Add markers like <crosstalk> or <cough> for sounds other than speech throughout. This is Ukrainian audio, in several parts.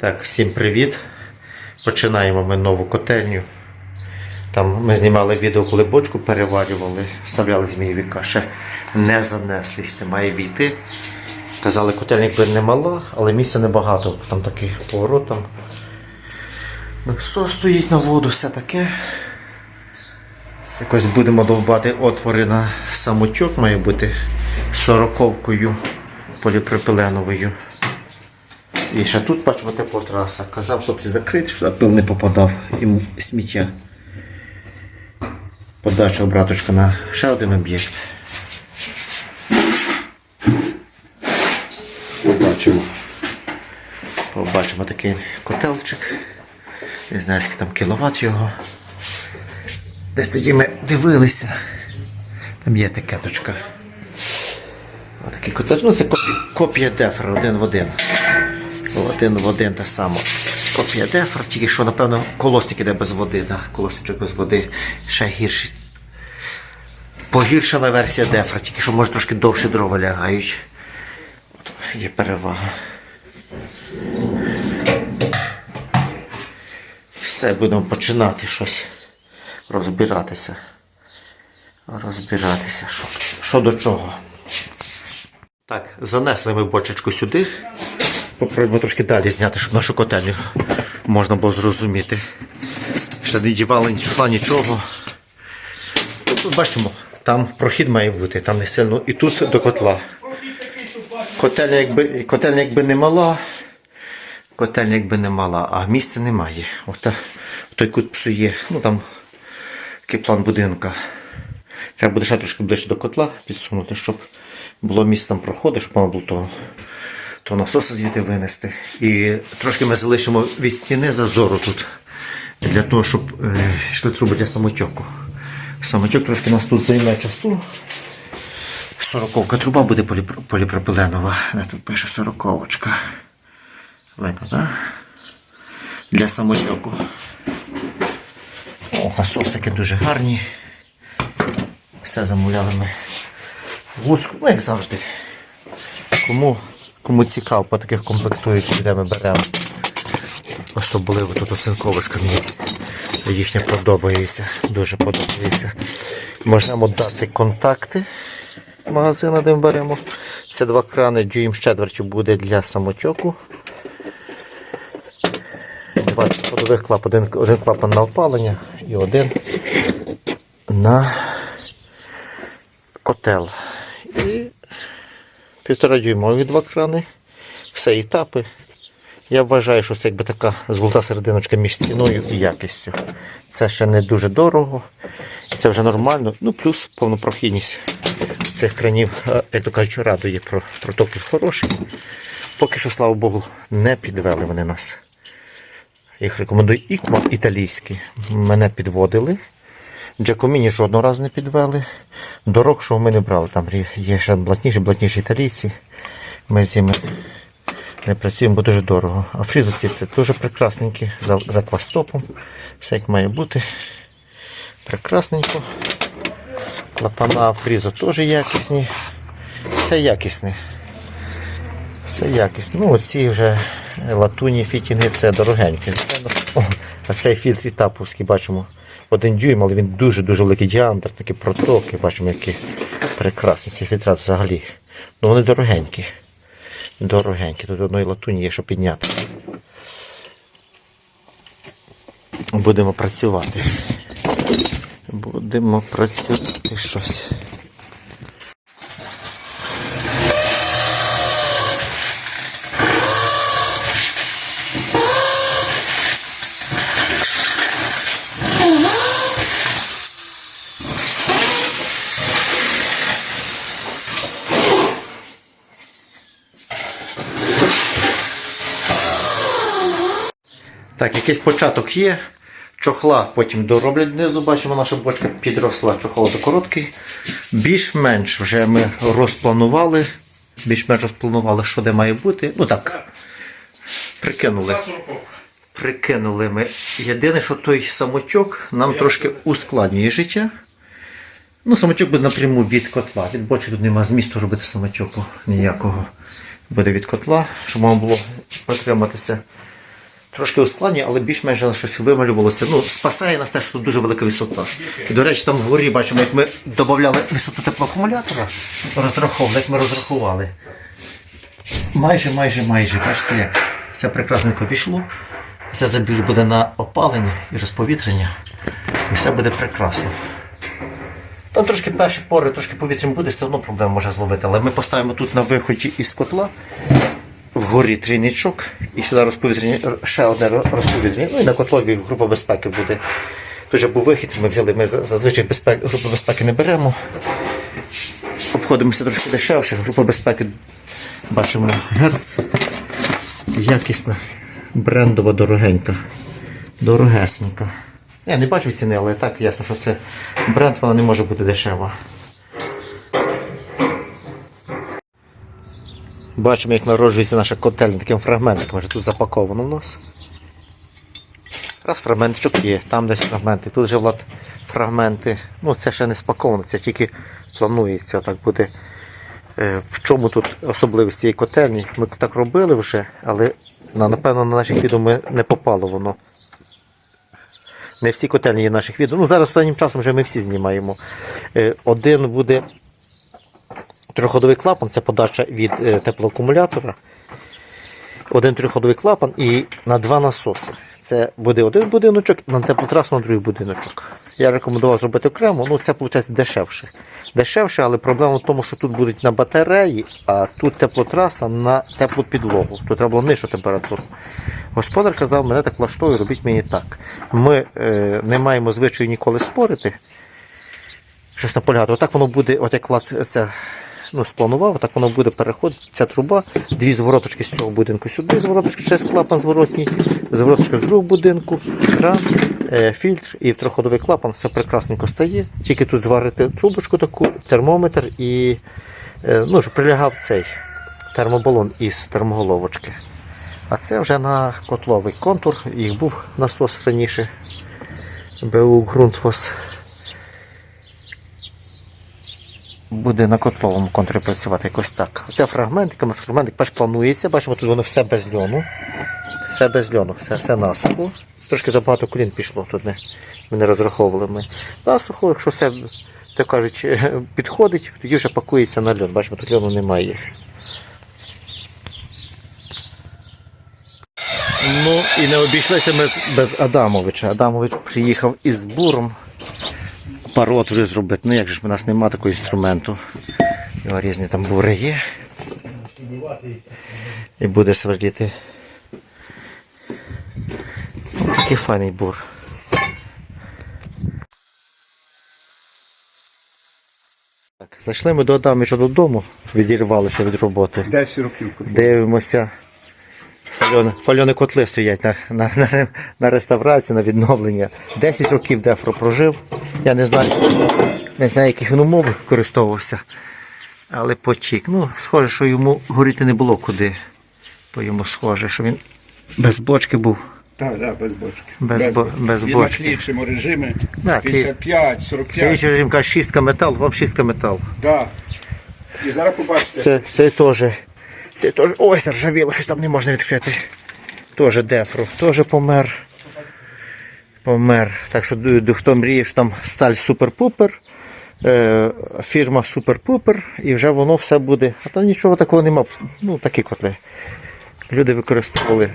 Так, всім привіт. Починаємо ми нову котельню. Там ми знімали відео, коли бочку переварювали, вставляли змієві каші. Не занеслись, немає війти. Казали, котельня якби не мала, але місця небагато. Там такий поворот там. Все стоїть на воду, все таке. Якось будемо довбати отвори на самочок, має бути сороковкою поліпропиленовою. І ще тут бачимо теплотраса. Казав, хлопці закрити, щоб пил не попадав м- сміття. Подача обраточка на ще один об'єкт. Побачимо. Побачимо такий котелчик. Не знаю, скільки там кіловат його. Десь тоді ми дивилися. Там є такеточка. Отакий котел. Ну, це копія дефра один в один. Один в один та сама. Копія дефра, тільки що, напевно, колосник іде без води, да? колосничок без води. Ще гірший. Погіршена версія дефра, тільки що може трошки довше дрова лягають. От є перевага. Все, будемо починати щось розбиратися. Розбиратися, що, що до чого. Так, занесли ми бочечку сюди. Попробуємо трошки далі зняти, щоб нашу котельню можна було зрозуміти. Ще не дівали нічого, нічого. Бачимо, там прохід має бути, там не сильно. І тут до котла. Котельня якби, котельня якби не мала, котельня якби не мала, а місця немає. Ота, той кут псує. Ну там такий план будинка. Треба буде ще трошки ближче до котла підсунути, щоб було місце там проходу, щоб можна було того, того насоса звідти винести. І трошки ми залишимо від стіни зазору тут. Для того, щоб е, йшли труби для самотьоку. Самотьок трошки нас тут займе часу. Сороковка труба буде поліпропиленова. Тут пише сороковочка. Видно, так? Для самотьоку. О, насосики дуже гарні. Все замовляли ми в Луцьку, ну як завжди. Кому, кому цікаво по таких комплектуючих, де ми беремо. Особливо тут оцинковочка мені їхня подобається. Дуже подобається. Можемо дати контакти магазину, де ми беремо. Це два крани, дюйм з четвертю буде для самотьоку. Два ходових клапан, один, один клапан на опалення і один на котел. І півтора дюймові два крани. Все етапи. Я вважаю, що це якби така золота серединочка між ціною і якістю. Це ще не дуже дорого. І це вже нормально. Ну, плюс повнопрохідність цих кранів, як то кажуть, радує про протокол хороший. Поки що, слава Богу, не підвели вони нас. Їх рекомендую ікма італійські. Мене підводили. Джакоміні жодного разу не підвели. Дорог, що ми не брали. Там є ще блатніші, блатніші італійці. Ми з ними не працюємо, бо дуже дорого. А фрізоці це дуже прекрасненькі, за, за квастопом. Все як має бути. Прекрасненько. Клапана фрізо теж якісні. Все якісне. Все якісне. Ну, оці вже латунні фітінги це дорогенькі. О, А цей фільтр таповський бачимо. Один дюйм, але він дуже-дуже великий діаметр, такі протоки, бачимо, які прекрасні ці фільтра взагалі. Ну вони дорогенькі. Дорогенькі. Тут одної латуні є, що підняти. Будемо працювати. Будемо працювати щось. Так, якийсь початок є. Чохла потім дороблять знизу, бачимо, наша бочка підросла, чохол закороткий. Більш-менш вже ми розпланували. Більш-менш розпланували, що де має бути. Ну так, прикинули. Прикинули ми. Єдине, що той самотьок нам трошки ускладнює життя. Ну, самотьок буде напряму від котла. Від бочки тут немає змісту робити самотьоку ніякого. Буде від котла, щоб можна було протриматися Трошки ускладнює, але більш-менш щось вималювалося. Ну, спасає нас те, що тут дуже велика висота. І, до речі, там вгорі бачимо, як ми додавали висоту теплоакумулятора, розраховували, як ми розрахували. Майже, майже, майже, бачите як. Все прекрасненько війшло. Це забір буде на опалення і розповітрення. І все буде прекрасно. Там трошки перші пори, трошки повітрям буде, все одно проблема може зловити. Але ми поставимо тут на виході із котла вгорі трійничок і сюди розповітрення, ще одне розповітрення. Ну і на котлові група безпеки буде. Тут же був вихід, ми взяли, ми зазвичай безпек, групу безпеки не беремо. Обходимося трошки дешевше, група безпеки бачимо герц. Якісна, брендова, дорогенька, дорогесенька. Я не бачу ціни, але так ясно, що це бренд, вона не може бути дешева. Бачимо, як народжується наша котельня таким фрагментиком, вже тут запаковано в нас. Раз фрагментичок є, там десь фрагменти, тут же влад фрагменти. Ну це ще не спаковано, це тільки планується, так буде. Е, В чому тут особливість цієї котельні? Ми так робили вже, але напевно на наших відео не попало воно. Не всі котельні є наших відео. Ну зараз останнім часом вже ми всі знімаємо. Е, Один буде трьохходовий клапан, це подача від е, теплоакумулятора. Один трьохходовий клапан і на два насоси. Це буде один будиночок, на теплотрасу на другий будиночок. Я рекомендував зробити окремо, ну це виходить дешевше. Дешевше, але проблема в тому, що тут будуть на батареї, а тут теплотраса на теплу підлогу. Тут треба було нижчу температуру. Господар казав, мене так влаштовує, робіть мені так. Ми е, не маємо звичаю ніколи спорити щось наполягати. Отак воно буде, от як Влад це ну, спланував, так воно буде переходити. Ця труба, дві звороточки з цього будинку сюди, звороточки, ще клапан зворотній, звороточка з другого будинку, кран, е, фільтр і в троходовий клапан все прекрасненько стає. Тільки тут зварити трубочку таку, термометр і е, ну, прилягав цей термобалон із термоголовочки. А це вже на котловий контур. Їх був насос раніше. БУ Грунтфос. Буде на котловому контурі працювати якось так. Це фрагментик, у фрагментик перш планується, бачимо, тут воно все без льону. Все без льону, все, все насухо. Трошки забагато колін пішло тут, не, ми не розраховували ми. Насухо, якщо все, так кажуть, <laughs> підходить, тоді вже пакується на льон. Бачимо, тут льону немає. Ну і не обійшлися ми без Адамовича. Адамович приїхав із буром пару отворів зробити. Ну як же ж в нас немає такого інструменту. Його різні там бури є. І буде свердіти. Такий файний бур. Так, зайшли ми до Адамича додому, відірвалися від роботи. 10 років. Дивимося. Фальони, фальони котли стоять на, на, на, на реставрацію, на відновлення. 10 років Дефро прожив. Я не знаю, не знаю, яких він умов користувався. Але потік. Ну, схоже, що йому горіти не було куди. По йому схоже, що він без бочки був. Так, так, без бочки. Без бо- без Він бочки. на кліпшому режимі. Да, 55, 45. Слідчий режим каже, шістка метал, вам шістка метал. Да. І зараз побачите. Це, це теж. Це теж. Ой, заржавіло, щось там не можна відкрити. Теж дефру, теж помер. Помер. Так що хто мріє, що там сталь супер-пупер, е, фірма супер-пупер, і вже воно все буде. А там нічого такого нема. Ну, такі котли. Люди використовували.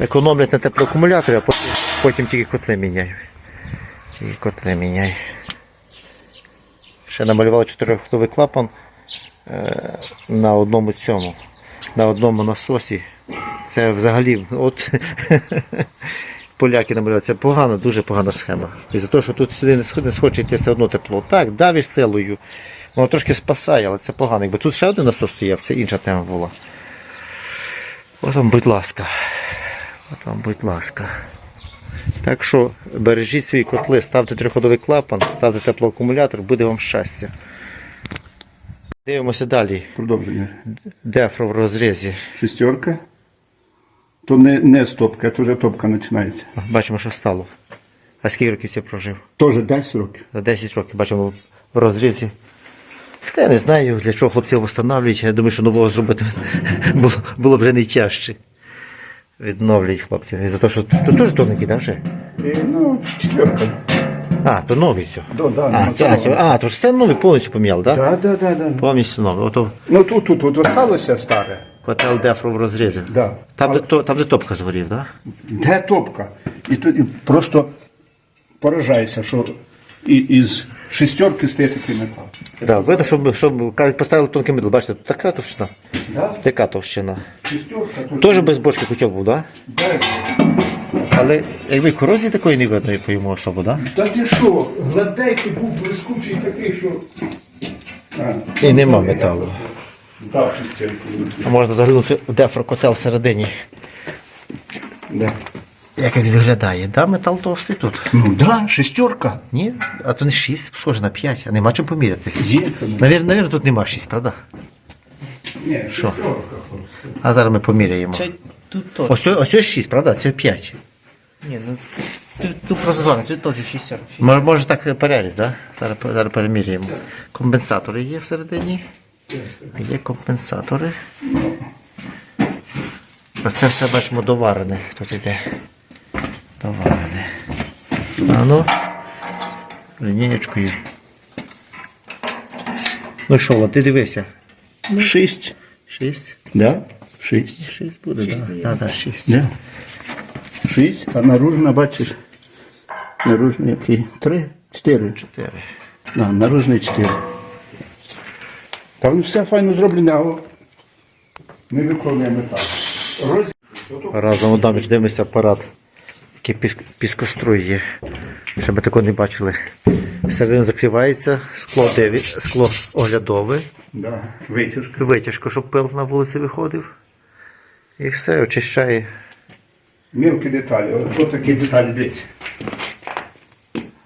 Економлять на теплоакумуляторі, а потім, потім тільки котли міняють. Тільки котли міняють. Ще намалювали чотирьохходовий клапан на одному цьому, на одному насосі. Це взагалі, от <laughs> поляки намалювали, це погана, дуже погана схема. І за те, що тут сюди не схоче йти все одно тепло. Так, давиш силою. Воно трошки спасає, але це погано. Якби тут ще один насос стояв, це інша тема була. От вам, будь ласка. От вам, будь ласка. Так що бережіть свої котли, ставте триходовий клапан, ставте теплоакумулятор, буде вам щастя. Дивимося далі. Продовження. Дефро в розрізі. Шестерка. То не, не стопка, то вже топка починається. Бачимо, що стало. А скільки років це прожив? Теж 10 років. За 10 років бачимо в розрізі. Та я не знаю, для чого хлопці встановлюють. Я думаю, що нового зробити <laughs> було, було б вже не тяжче. Відновлюють хлопці. За те, що тут теж тоненький, да, вже? І, ну, четверка. А, то новий це. Да, да, А, ну, це, а, це, а, то ж це новий повністю поміняли, так? Да? Да, да, да, да. Повністю новий. Ото Ну тут, тут, тут осталося старе. котел дефру в розрізі. Да. Там, де, то, там, де топка згорів, так? Да? Де топка? І тут і просто поражаєшся, що і, із шестерки стає такий метал. Да, видно, що, що кажуть, поставили тонкий метал. Бачите, тут така товщина. Да? Така товщина. Шестерка тут. Теж без бочки котел був, так? Да? Але якби корозії такої не видно по йому особу, так? Та ти що? Гладейки був блискучий такий, що. А, І нема металу. здав. А можна заглянути в дефрокотел всередині. Да. Як він виглядає, да, метал товстий тут? Ну да, шестерка. Ні, а то не 6, схоже на 5, а нема чим поміряти. Є це. Навірно, навірно, тут нема 6, правда? Ні, шестерка. А зараз ми поміряємо. Це тут то. Ось, ось, ось 6, правда? Це 5. Ні, ну тут, тут просто звано, це теж 60. Може, може так переріз, да? Зараз, зараз переміряємо. Компенсатори є всередині. Є компенсатори. Оце все бачимо доварене. Тут йде. Доварене. А ну. Лінієчкою. Ну що, Влад, ти дивися. Шість. Шість. Да? Шість. Шість буде, так? Да. Да, да, шість. Да. Шість, а наружна, бачиш, наружна який? Три? Чотири. Чотири. Да, наружний чотири. Там все файно зроблено, а не виконує метал. Роз... Разом у даміж дивимося апарат, який піс- піскоструй є. Ще ми такого не бачили. Всередині закривається, скло, деві, скло оглядове, Да, витяжка. витяжка, щоб пил на вулиці виходив. І все, очищає. Мілкі деталі. Ось такі деталі дивіться.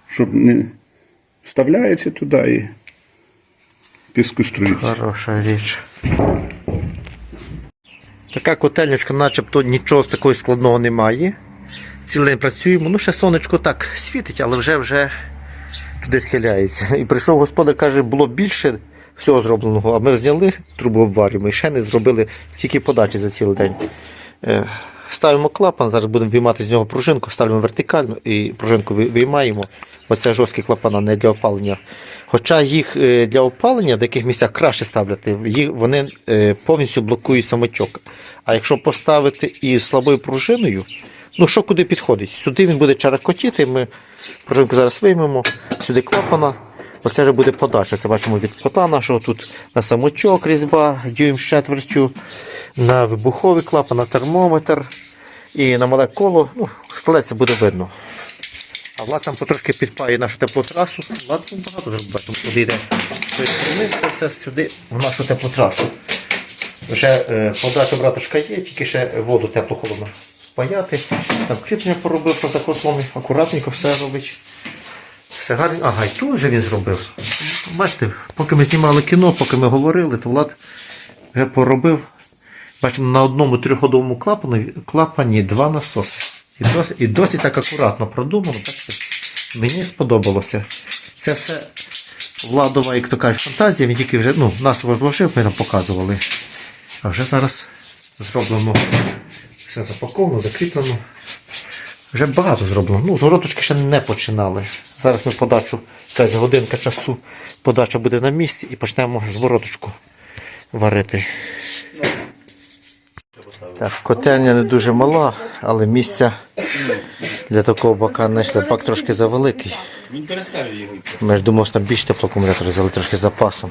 Щоб не вставляється туди і піскострується. Хороша річ. Така котельничка, начебто нічого такого складного немає. Цілий день працюємо. Ну, ще сонечко так світить, але вже вже туди схиляється. І прийшов господар, каже, було більше всього зробленого, а ми зняли трубу обварюємо і ще не зробили тільки подачі за цілий день. Ставимо клапан, зараз будемо виймати з нього пружинку, ставимо вертикально і пружинку виймаємо. Оце жорсткі клапана, не для опалення. Хоча їх е, для опалення в деяких місцях краще ставляти, вони е, повністю блокують самотьок. А якщо поставити із слабою пружиною, ну що куди підходить? Сюди він буде чаракотіти, ми пружинку зараз виймемо, сюди клапана. Оце вже буде подача. Це бачимо від кота нашого тут на самотьок різьба, дюйм з четвертю, на вибуховий клапан, на термометр і на мале коло. Ну, складеться буде видно. А Влад там потрошки підпає нашу теплотрасу. Влад там багато зробить, бачимо, куди це все сюди в нашу теплотрасу. Вже е, подача братушка є, тільки ще воду тепло-холодно спаяти. Там кріплення поробив по закослові, акуратненько все робить. Все гарно. Ага, і тут вже він зробив. Бачите, поки ми знімали кіно, поки ми говорили, то Влад вже поробив. Бачимо, на одному трьохходовому клапані, клапані два насоси. І досить, і досить так акуратно продумано. Бачите, мені сподобалося. Це все владова, як то кажуть, фантазія. Він тільки вже ну, нас розложив, ми нам показували. А вже зараз зроблено все запаковано, закріплено. Вже багато зроблено. Ну, згороточки ще не починали. Зараз ми подачу, якась годинка часу, подача буде на місці і почнемо звороточку варити. Так, котельня не дуже мала, але місця для такого бака знайшли. Бак трошки завеликий. Він переставив його. Ми ж думали, що там більше теплоакумулятор взяли трошки з запасом.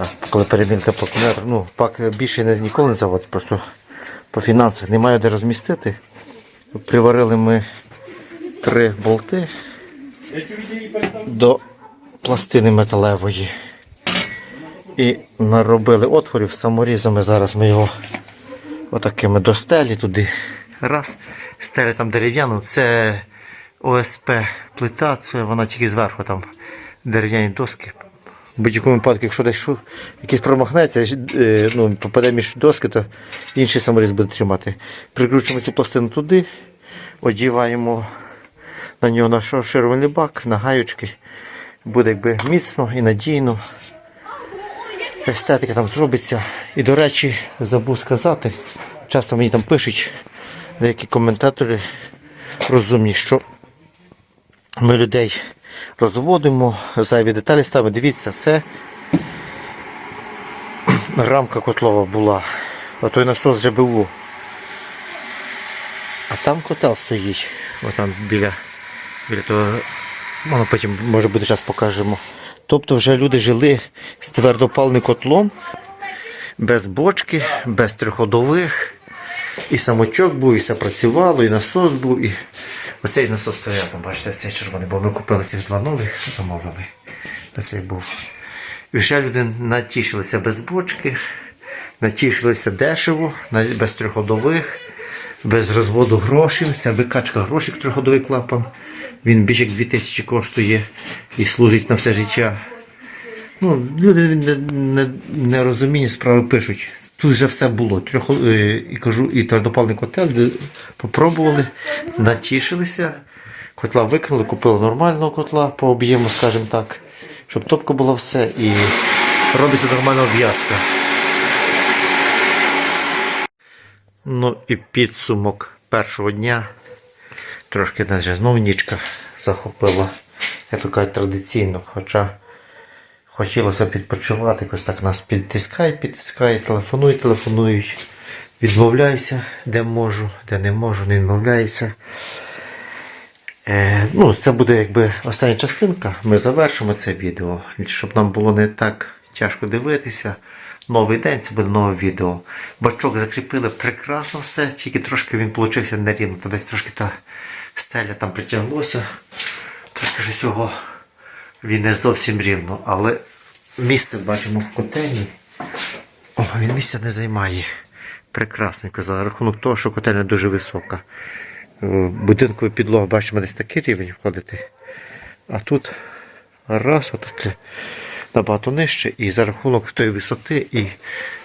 А коли перемін теплоакумулятор, ну, пак більше не, ніколи не заводить, просто по фінансах немає де розмістити. Приварили ми три болти до пластини металевої. І наробили отворів саморізами. Зараз ми його отакими до стелі туди. Раз. Стеля там дерев'яну. Це ОСП плита, це вона тільки зверху там дерев'яні доски. В будь-якому випадку, якщо десь шу- якийсь промахнеться, е, ну, попаде між доски, то інший саморіз буде тримати. Прикручуємо цю пластину туди, одіваємо на нього наш ширований бак, на гаючки. Буде якби міцно і надійно. Естетика там зробиться. І, до речі, забув сказати, часто мені там пишуть деякі коментатори розумні, що ми людей розводимо, зайві деталі ставимо. Дивіться, це рамка котлова була. А той насос ЖБУ. А там котел стоїть. Отам біля, біля того. Воно потім, може буде час покажемо. Тобто вже люди жили з твердопальним котлом, без бочки, без трьохходових. І самочок був, і все працювало, і насос був, і оцей насос стояв, там, бачите, цей червоний, бо ми купили цих два нових, замовили. Оцей був. І вже люди натішилися без бочки, натішилися дешево, без трьохходових, без розводу грошей. Це викачка грошей, трьохходовий клапан. Він більше як 2000 коштує і служить на все життя. Ну, люди не, не, не розуміння справи пишуть. Тут вже все було. Трьох, е, і кажу, і твердопальний котел попробували, натішилися. Котла викинули, купили нормального котла по об'єму, скажімо так, щоб топка була все і робиться нормальна обв'язка. Ну і підсумок першого дня. Трошки нас вже знову нічка захопила. Я то кажу традиційно, хоча хотілося відпочивати, якось так нас підтискає, підтискає, телефонують, телефонують. Відмовляюся, де можу, де не можу, не відмовляюся. Е, ну, це буде якби остання частинка. Ми завершимо це відео, щоб нам було не так тяжко дивитися. Новий день це буде нове відео. Бачок закріпили прекрасно все, тільки трошки він получився нерівно. Десь трошки та стеля там притяглося. Трошки ж цього він не зовсім рівно, але місце бачимо в котельні. О, він місця не займає. Прекрасненько, за рахунок того, що котельня дуже висока. Е, Будинковий підлога, бачимо, десь такий рівень входити. А тут раз, отаке набагато нижче. І за рахунок тої висоти, і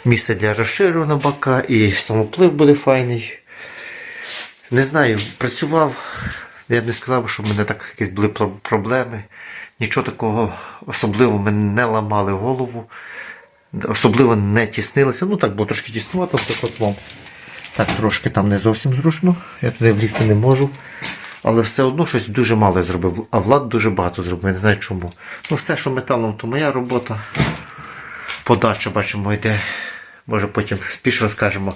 місце для розширювання бока, і самоплив буде файний. Не знаю, працював. Я б не сказав, що в мене так якісь були проблеми. Нічого такого особливого ми не ламали голову, особливо не тіснилися. Ну так, було трошки тіснувато з котлом. Так, трошки там не зовсім зручно. Я туди влізти не можу. Але все одно щось дуже мало я зробив. А Влад дуже багато зробив, я не знаю чому. Ну, все, що металом, то моя робота. Подача, бачимо, йде. Може потім більше розкажемо.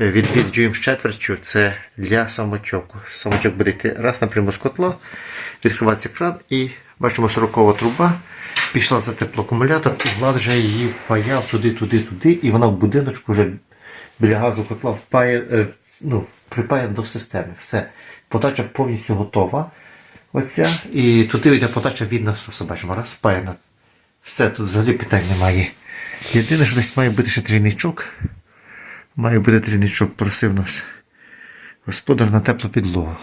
Е, Від від дюйм з четвертю це для самотьоку. Самотьок буде йти раз напряму з котла, відкривається кран і бачимо 40 труба. Пішла за теплоакумулятор, і Влад вже її впаяв туди, туди, туди, і вона в будиночку вже біля газу котла впає, е, ну, припає до системи. Все. Подача повністю готова. Оця. І туди йде подача від насоса. Бачимо, раз впаяна. Все, тут взагалі питань немає. Єдине, що десь має бути ще трійничок. Має бути трійничок, просив нас господар на теплу підлогу.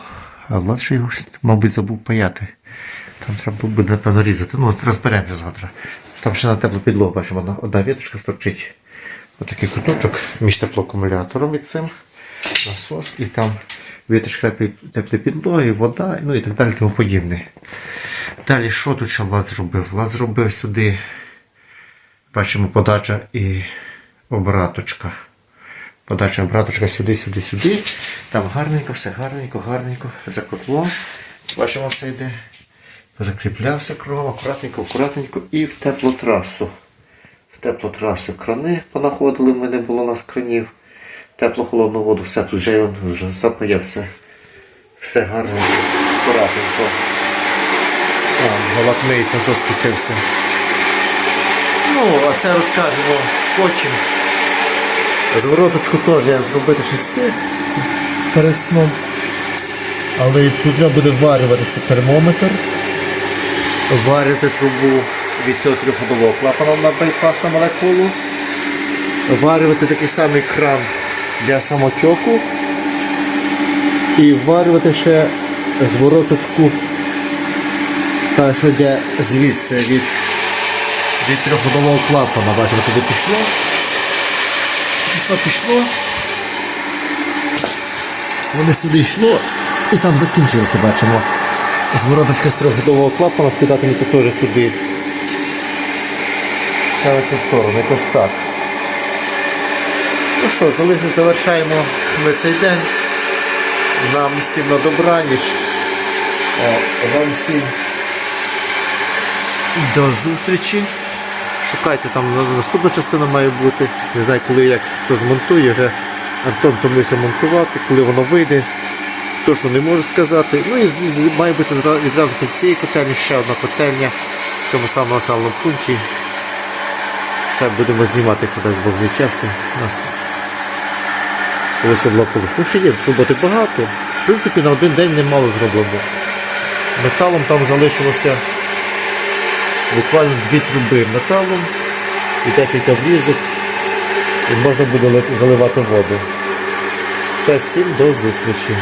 А Влад його, мабуть, забув паяти. Там треба буде, напевно, різати. Ну, розберемося завтра. Там ще на теплу підлогу бачимо, одна, віточка сторчить. Отакий куточок між теплоакумулятором і цим. Насос, і там віточка теплі- підлоги, вода, ну і так далі, тому подібне. Далі, що тут ще Влад зробив? Влад зробив сюди, бачимо, подача і обраточка. Подача обраточка сюди, сюди, сюди. Там гарненько, все гарненько, гарненько. За котлом. Бачимо, все йде. Закріплявся кругом, акуратненько, акуратненько і в теплу трасу. В теплу трасу крани понаходили, в мене було нас кранів. Теплу холодну воду, все тут вже, вже запаяв все. Все гарненько, акуратненько. Галак включився. Ну, а це розкажемо потім. Звороточку теж я зробити ще встиг перед сном. Але тут треба буде варюватися термометр. Варити трубу від цього трьохходового клапана на байпас на молекулу. Варювати такий самий кран для самотьоку. І варювати ще звороточку та що йде звідси від, від трьохходового клапана. Бачимо, туди пішло. Пішло, пішло. Воно сюди йшло і там закінчилося, бачимо. Звороточка з трьохгодового клапана скидатиметься теж сюди. Ще в цю сторону, якось так. Ну що, завершаємо ми цей день. Нам всім на добраніч. Вам всім до зустрічі. Шукайте там наступна частина має бути. Не знаю, коли як хто змонтує, вже Антон втомився монтувати, коли воно вийде. Точно не можу сказати. Ну і має бути відразу після цієї котельні ще одна котельня в цьому самому населеному пункті. Все будемо знімати, якщо дасть Бог вже часу. Нас була. Ну ще є роботи багато. В принципі, на один день немало зроблено. Металом там залишилося буквально дві труби металом і декілька влізок, І можна буде заливати воду. Все, всім до зустрічі.